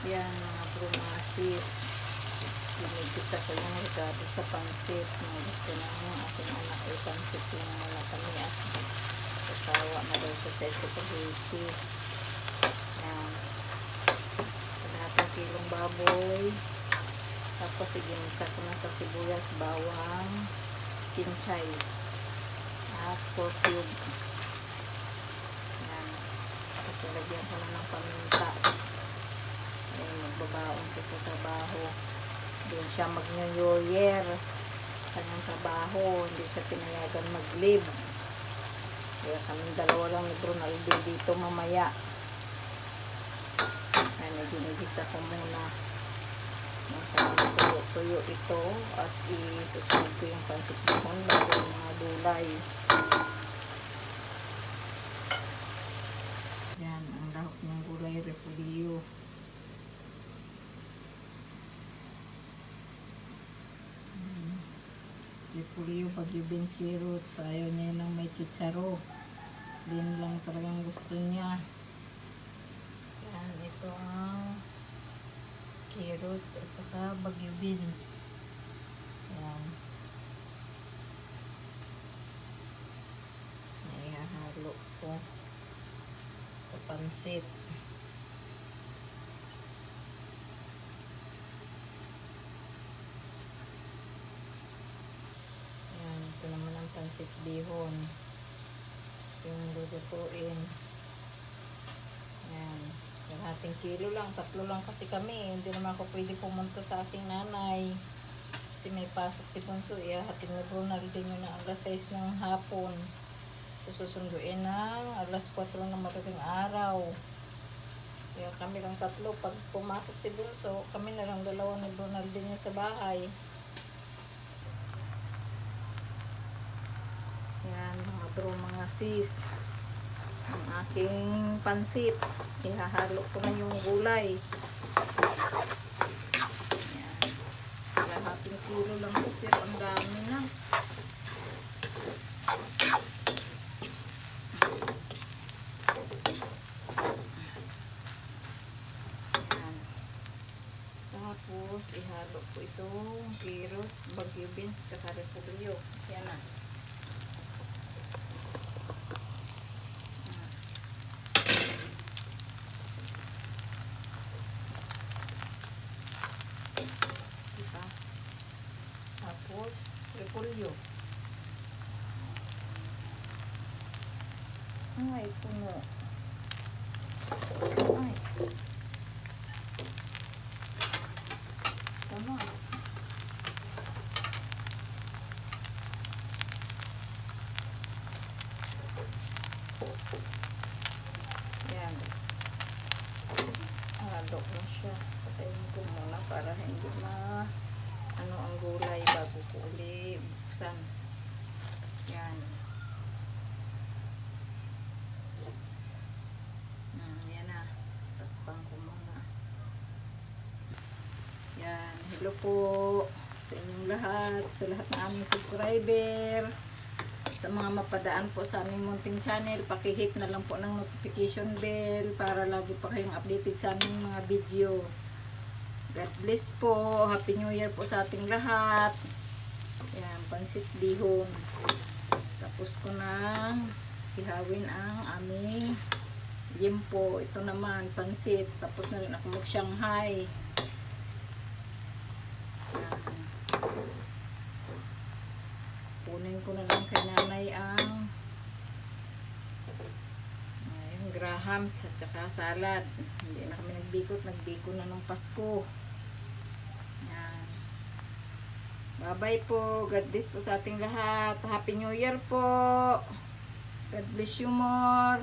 Yan mga bro, mga sis. Binibisa ko yung regado sa pansit. Gusto na yung aking anak ay pansit yung mga kami at kasawa na daw siya sa spaghetti. Yan. Kalahatang kilong baboy. Tapos iginisa ko na sa sibuyas, bawang, kinchay. At pork cube. Yan. Tapos nilagyan ko na ng paminta. Ay, magbabaon siya sa trabaho. Doon siya mag-new year. Kanyang trabaho. Hindi siya pinayagan mag-leave. Kaya kaming dalawa lang ni Brunaldo dito mamaya. Ano, ginigisa ko muna. Tuyo-tuyo ito at isusunod ko yung pansit bihon bago yung mga gulay. Yan, ang lahok ng gulay, repolyo. Repolyo, bagyo beans, carrots. Ayaw niya ng may chicharo. Din lang talagang gusto niya. Yan, ito ang carrots at saka bagyo beans. Yan. Naihahalo ko sa pansit. Yan, ito pansit bihon. Yung lulutuin. Yan. Kalahating kilo lang. Tatlo lang kasi kami. Hindi naman ako pwede pumunta sa aking nanay. Kasi may pasok si Punso. Iyahatin na Ronald din yun ng alas 6 ng hapon. Susunduin ng alas 4 ng madaling araw. Kaya kami lang tatlo. Pag pumasok si Bunso, kami na lang dalawa ni Ronald din sa bahay. Yan, mga sis. Ang aking pansit. Ihahalo ko na yung gulay. Yan. Kalahating kilo lang po, pero ang dami na. Yan. Tapos, ihalo ko itong carrots, bagyo beans, tsaka repolyo. Yan na. Tapos, repolyo. Ay, puno. Ay. Tama. Yan. Halo na siya. Patayin ko muna para hindi ma ano ang gulay bago ko uli buksan. Yan. Hmm, yan na. Takpan ko muna. Yan. Hello po sa inyong lahat, sa lahat ng aming subscriber. Sa mga mapadaan po sa aming munting channel, pakihit na lang po ng notification bell para lagi pa kayong updated sa aming mga video. God bless po. Happy New Year po sa ating lahat. Yan, pansit bihon. Tapos ko na ihawin ang aming yempo. Ito naman, pansit. Tapos na rin ako mag-Shanghai. Kunin ko na lang kay nanay ang grahams at saka salad. Hindi na kami nagbikot. Nagbiko na ng Pasko. Yan. Bye-bye po. God bless po sa ating lahat. Happy New Year po. God bless you more.